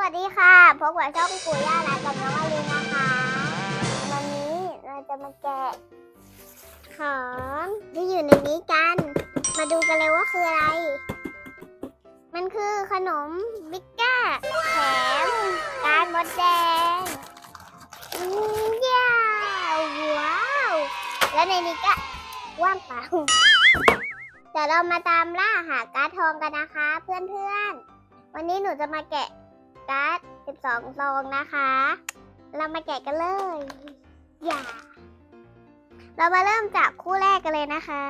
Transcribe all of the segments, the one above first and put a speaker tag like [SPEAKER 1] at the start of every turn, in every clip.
[SPEAKER 1] วัสดีค่ะพบกับช่องปู่ย่าหลานกับน้องอลินนะคะ วันนี้เราจะมาแกะของที่อยู่ในนี้กัน มาดูกันเลยว่าคืออะไร มันคือขนมบิ๊กก้าแถมการมดแดงย้าวว้าว แล้วในนี้ก็ว่างเปล่าเดี๋ยวเรามาตามล่าหาการ์ดทองกันนะคะ เพื่อนๆวันนี้หนูจะมาแกะ การ์ด12ซองนะคะ เรามาแกะกันเลย อย่า เรามาเริ่มจากคู่แรกกันเลยนะคะ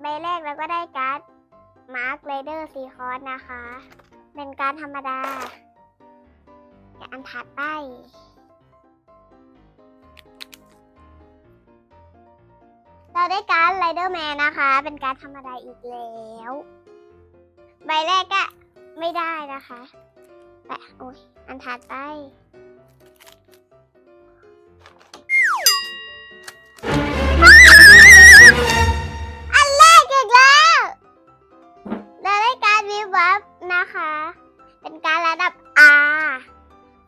[SPEAKER 1] ใบแรกเราก็ได้การ์ดมาร์คเรเดอร์ซีคอร์สนะคะ เป็นการธรรมดาแกะอันถัดไป ได้การ์ดไรเดอร์แมนนะคะ เป็นการ์ดธรรมดาอีกแล้ว ใบแรกก็ไม่ได้นะคะแปะโอ้ยอันถัดไปอันแรกอีกแล้วเราได้การ์ดวิบวับนะคะ เป็นการระดับ R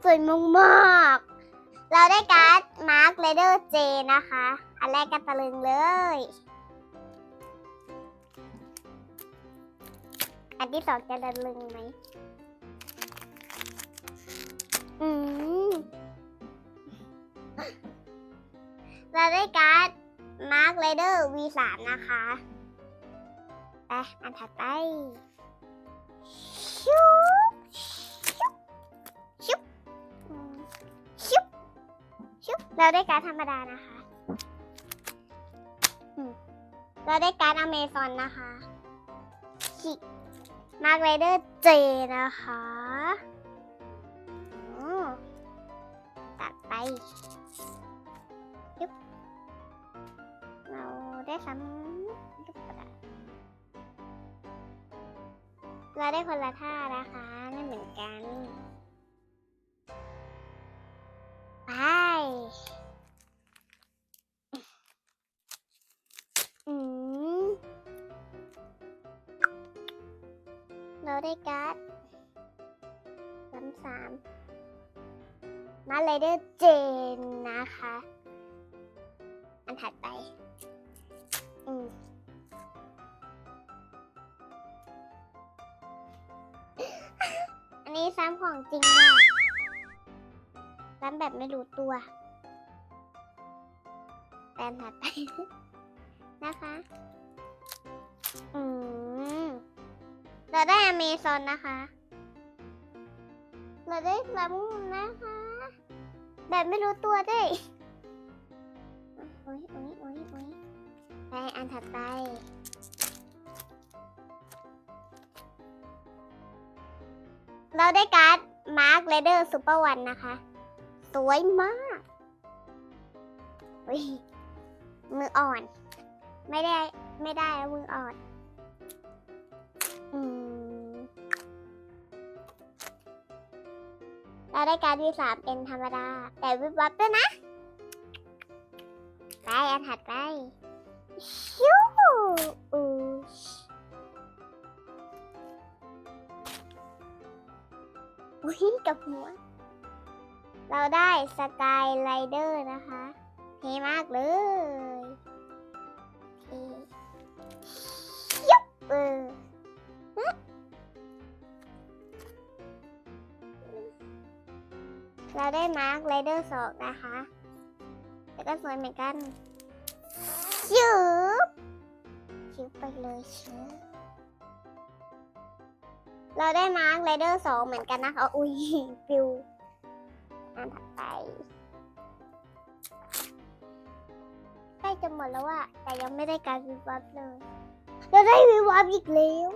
[SPEAKER 1] สวยมากๆเราได้การ์ดมาร์คเรเดอร์เจนะคะ อันแรกก็ตะลึงเลย อันที่สองจะตะลึงไหม อืมเราได้การ์ดมาร์คเรเดอร์ V3 นะคะไปอันถัดไป ชุบชุบชุบชุบชุบเราได้การ์ดธรรมดานะคะ เราได้การ์ดอเมซอนนะคะชิมาร์คเรเดอร์เจนะคะอืมตัดไปยุบเราได้ซ้ำยุบกระดาษเราได้คนละท่านะคะไม่เหมือนกัน ได้การ์ดสามสามมาเลเดอร์เจนนะคะ อันถัดไป อืมอันนี้ซ้ำของจริงค่ะซ้ำแบบไม่รู้ตัวแต้มถัดไป นะคะ อืม เราได้อเมซอนนะคะ เราได้ซ้ำนะคะ แบบไม่รู้ตัวด้วยโอ้ยโอ้ยโอ้ยโอ้ยไปอันถัดไป เราได้การ์ดมาร์คเรเดอร์ซูเปอร์วันนะคะ สวยมากอุ๊ยมืออ่อน ไม่ได้ ไม่ได้แล้วมืออ่อน เราได้การ์ดวีสามเป็นธรรมดา แต่วิบวับด้วยนะ ไปอันถัดไปชิวอูอุ้ยกับหัว เราได้สกายไรเดอร์นะคะเท่มากเลย ได้มาร์คไรเดอร์สองนะคะแต่ก็สวยเหมือนกันชิวชิวไปเลยชิวเราได้มาร์คไรเดอร์สองเหมือนกันนะคะ อุ้ยฟิวอันถัดไปใกล้จะหมดแล้วอะแต่ยังไม่ได้การวิววับเลย เราได้วิววับอีกแล้ว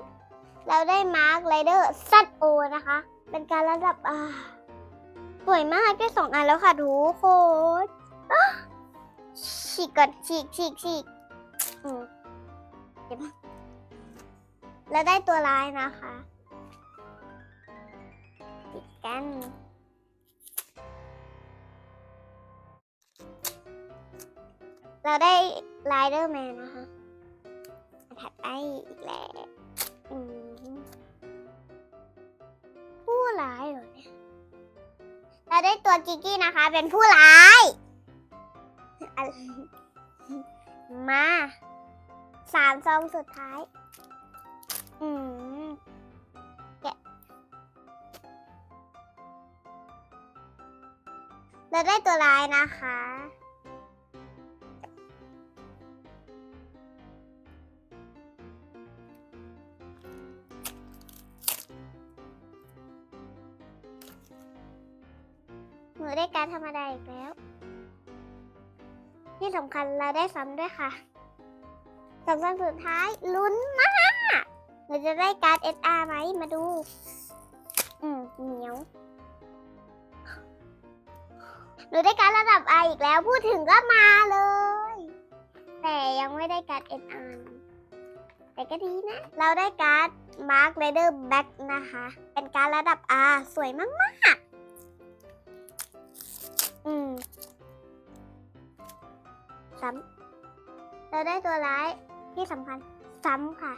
[SPEAKER 1] เราได้มาร์คไรเดอร์ซัดโอนะคะ เป็นการระดับอ่า สวยมากได้สองอันแล้วค่ะทุกคนฉีกก่อนฉีกฉีกฉีกแล้วได้ตัวร้ายนะคะปิดกันเราได้ไรเดอร์แมนนะคะถัดไปอีกแล้ว เราได้ตัวกิกกี้นะคะ เป็นผู้ร้าย มาสามซองสุดท้าย อืมแกะเราได้ตัวร้ายนะคะ หนูได้การธรรมดาอีกแล้ว ที่สำคัญเราได้ซ้ำด้วยค่ะสำคัญสุดท้ายลุ้นมากหนูจะได้การ SR ไหมมาดู อืมเหนียวหนูได้การระดับ R อีกแล้วพูดถึงก็มาเลย แต่ยังไม่ได้การ SR แต่ก็ดีนะ เราได้การ์ด Mark Rider Back นะคะ เป็นการระดับ R สวยมาก ๆ ซ้ำเราได้ตัวร้ายที่สำคัญซ้ำค่ะ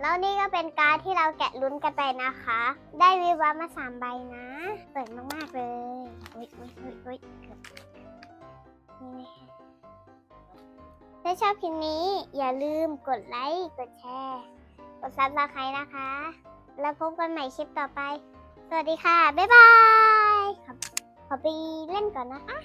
[SPEAKER 1] แล้วนี่ก็เป็นการดที่เราแกะลุ้นกันไปนะคะ ได้วิวามาสามใบนะ เปิดมาก ๆ เลย อุ๊ยอุ๊ยอุ๊ยอุ๊ย นี่นะคะถ้าชอบคลิปนี้อย่าลืมกดไลค์กดแชร์ กดซับสไครต์นะคะ แล้วพบกันใหม่คลิปต่อไป สวัสดีค่ะ บ๊ายบายขอขอไปเล่นก่อนนะคะ